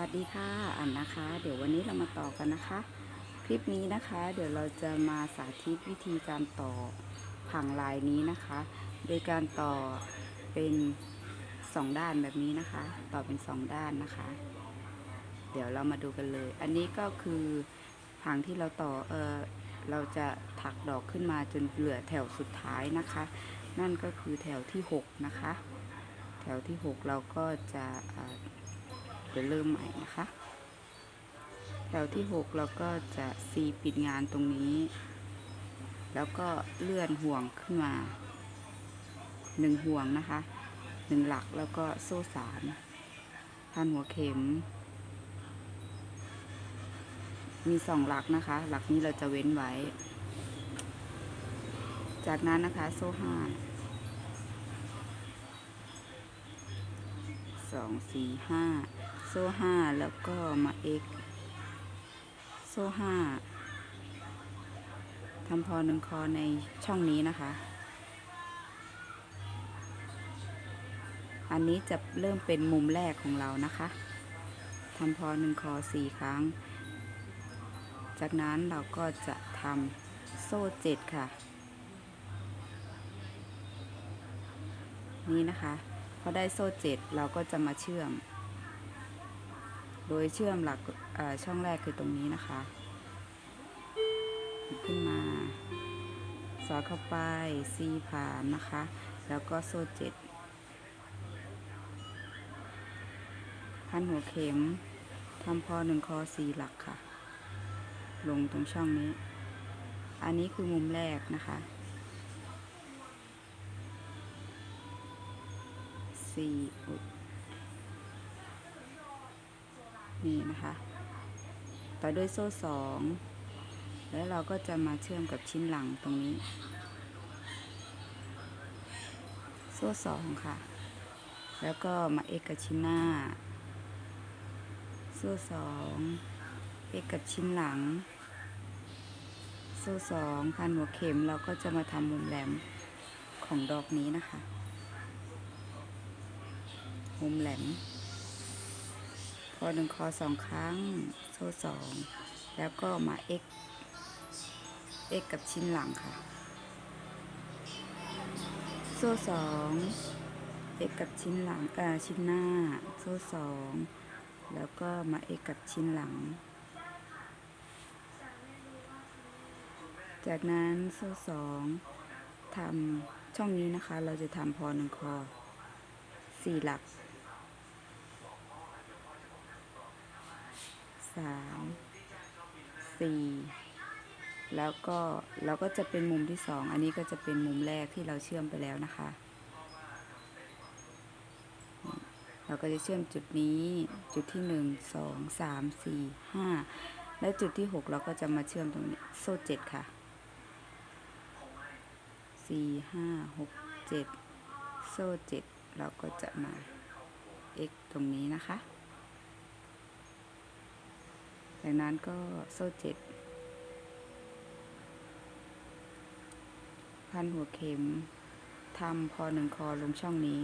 วัสดีค่ะอันนะคะ เดี๋ยววันนี้เรามาต่อกันนะคะ คลิปนี้นะคะ เดี๋ยวเราจะมาสาธิตวิธีการต่อผังลายนี้นะคะ โดยการต่อเป็นสองด้านแบบนี้นะคะ ต่อเป็นสองด้านนะคะ เดี๋ยวเรามาดูกันเลย อันนี้ก็คือผังที่เราต่อเออเราจะถักดอกขึ้นมาจนเหลือแถวสุดท้ายนะคะ นั่นก็คือแถวที่หกนะคะ แถวที่หกเราก็จะ อ่าจะเริ่มใหม่นะคะแถวที่ 6 เราก็จะซีปิดงานตรงนี้ แล้วก็เลื่อนห่วงขึ้นมาหนึ่งห่วงนะคะหนึ่งหลักแล้วก็โซ่สามพันหัวเข็ม มีสองหลักนะคะ หลักนี้เราจะเว้นไว้ จากนั้นนะคะโซ่ห้าสองสี่ห้า ซ่ห้าแล้วก็มาเอกโซ่ห้าทำพอหนึ่งคอในช่องนี้นะคะ อันนี้จะเริ่มเป็นมุมแรกของเรานะคะทำพอหนึ่งคอสี่ครั้ง จากนั้นเราก็จะทำโซ่เจ็ดค่ะ นี่นะคะ พอได้โซ่เจ็ดเราก็จะมาเชื่อม โดยเชื่อมหลักช่องแรกคือตรงนี้นะคะ ขึ้นมา สอดเข้าไปซีผ่านนะคะ แล้วก็โซ่เจ็ดพันหัวเข็มทำพอหนึ่งคอสี่หลักค่ะ ลงตรงช่องนี้ อันนี้คือมุมแรกนะคะสี่ นี่นะคะ ต่อด้วยโซ่สองแล้วเราก็จะมาเชื่อมกับชิ้นหลังตรงนี้ โซ่สองค่ะ แล้วก็มาเอกกับชิ้นหน้า โซ่สองเอกกับชิ้นหลัง โซ่สองพันหัวเข็มเราก็จะมาทำมุมแหลมของดอกนี้นะคะ มุมแหลม พอหนึ่งคอสองครั้ง โซ่สองแล้วก็มา x x กับชิ้นหลังค่ะ โซ่สอง x กับชิ้นหลังเอ่อชิ้นหน้า โซ่สองแล้วก็มา x กับชิ้นหลัง จากนั้นโซ่สองทำช่องนี้นะคะ เราจะทำพอหนึ่งคอสี่หลัก สามสี่แล้วก็เราก็จะเป็นมุมที่สองอันนี้ก็จะเป็นมุมแรกที่เราเชื่อมไปแล้วนะคะ เราก็จะเชื่อมจุดนี้จุดที่หนึ่งสองสามสี่ห้าแล้วจุดที่หกเราก็จะมาเชื่อมตรงนี้โซ่เจ็ดค่ะสี่ห้าหกเจ็ดโซ่เจ็ดเราก็จะมา x ตรงนี้นะคะ จากนั้นก็โซ่เจ็ดพันหัวเข็มทำพอหนึ่งคอลงช่องนี้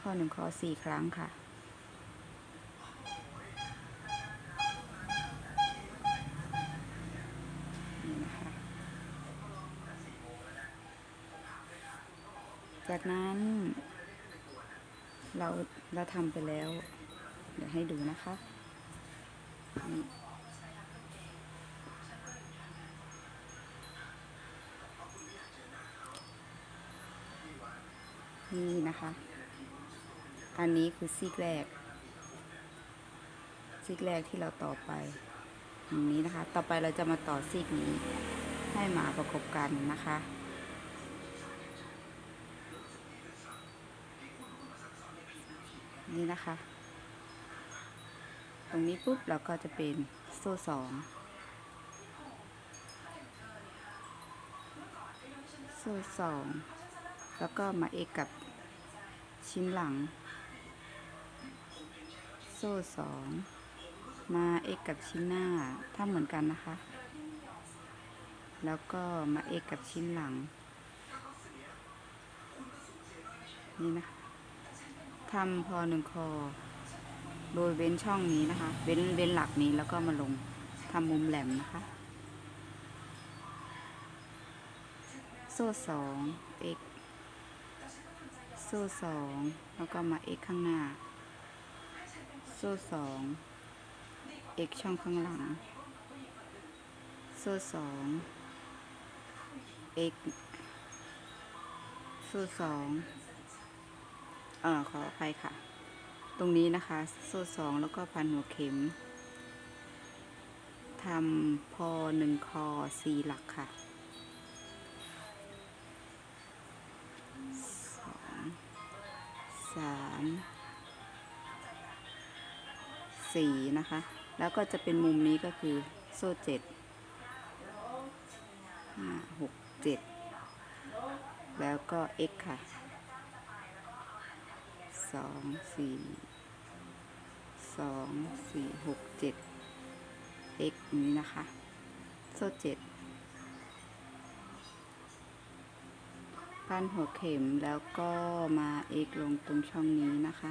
พอหนึ่งคอสี่ครั้งค่ะนี่นะคะจากนั้นเรา เราทำไปแล้ว เดี๋ยวให้ดูนะคะนี่นี่นะคะ อันนี้คือซีกแรก ซีกแรกที่เราต่อไปอย่างนี้นะคะ ต่อไปเราจะมาต่อซีกนี้ ให้หมาประกบกันนะคะ นี่นะคะ ตรงนี้ปุ๊บเราก็จะเป็นโซ่สองโซ่สองแล้วก็มาเอกกับชิ้นหลัง โซ่สองมาเอกกับชิ้นหน้าถ้าเหมือนกันนะคะ แล้วก็มาเอกกับชิ้นหลัง นี่นะคะ ทำพอหนึ่งคอ โดยเว้นช่องนี้นะคะเว้นเว้นหลักนี้แล้วก็มาลงทำมุมแหลมนะคะ โซ่สอง x โซ่สองแล้วก็มา x ข้างหน้า โซ่สอง x ช่องข้างหลัง โซ่สอง x โซ่สอง อ่อขออภัยค่ะ ตรงนี้นะคะโซ่สองแล้วก็พันหัวเข็มทำพอหนึ่งคอสี่หลักค่ะสองสามสี่นะคะ แล้วก็จะเป็นมุมนี้ก็คือโซ่เจ็ดห้าหกเจ็ดแล้วก็ x ค่ะ สองสี่สองสี่หกเจ็ด x นี้นะคะ โซ่เจ็ดพันหัวเข็มแล้วก็มา x ลงตรงช่องนี้นะคะ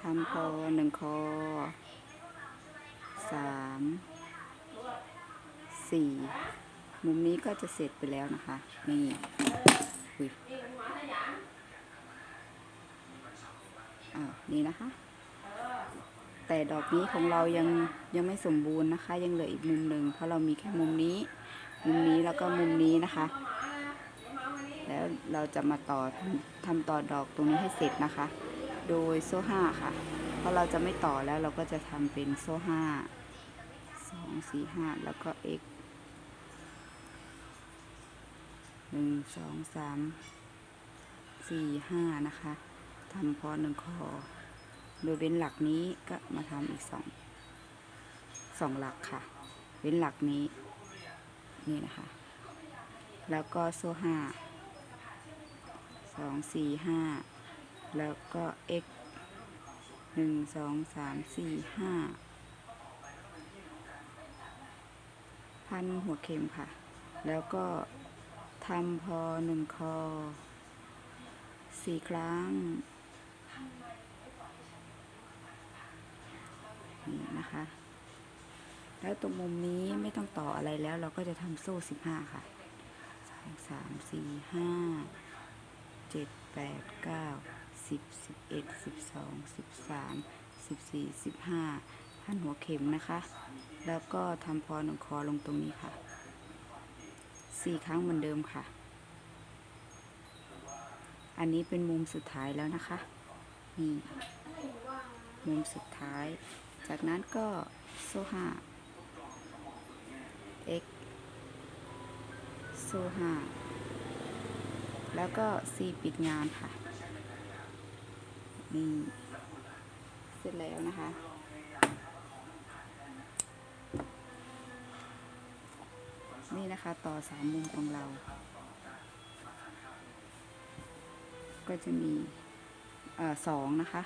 ทำคอหนึ่งคอสามสี่มุมนี้ก็จะเสร็จไปแล้วนะคะ นี่ อ่านี่นะคะ แต่ดอกนี้ของเรายังยังไม่สมบูรณ์นะคะ ยังเหลืออีกมุมหนึ่งเพราะเรามีแค่มุมนี้ มุมนี้แล้วก็มุมนี้นะคะ แล้วเราจะมาต่อทำทำต่อดอกตรงนี้ให้เสร็จนะคะ โดยโซ่ห้าค่ะ เพราะเราจะไม่ต่อแล้วเราก็จะทำเป็นโซ่ห้าสองสี่ห้าแล้วก็ x หนึ่งสองสามสี่ห้านะคะ ทำพอหนึ่งคอ โดยเว้นหลักนี้ก็มาทำอีกสองสองหลักค่ะ เว้นหลักนี้ นี่นะคะ แล้วก็โซ่ห้าสองสี่ห้าแล้วก็ x หนึ่งสองสามสี่ห้าพันหัวเข็มค่ะ แล้วก็ทำพอหนึ่งคอสี่ครั้ง นี่นะคะ แล้วตรงมุมนี้ไม่ต้องต่ออะไรแล้วเราก็จะทำโซ่สิบห้าค่ะสองสามสี่ห้าเจ็ดแปดเก้าสิบสิบเอ็ดสิบสองสิบสามสิบสี่สิบห้าพันหัวเข็มนะคะ แล้วก็ทำพอหนึ่งคอลงตรงนี้ค่ะสี่ครั้งเหมือนเดิมค่ะ อันนี้เป็นมุมสุดท้ายแล้วนะคะ นี่ มุมสุดท้าย จากนั้นก็โซ่ห้า x โซ่ห้า แล้วก็ c ปิดงานค่ะ นี่ เสร็จแล้วนะคะนี่นะคะต่อสามมุมของเรา ก็จะมีอสองนะคะ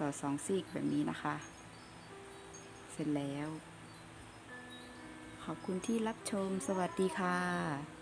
ต่อสองซีกแบบนี้นะคะ เสร็จแล้ว ขอบคุณที่รับชมสวัสดีค่ะ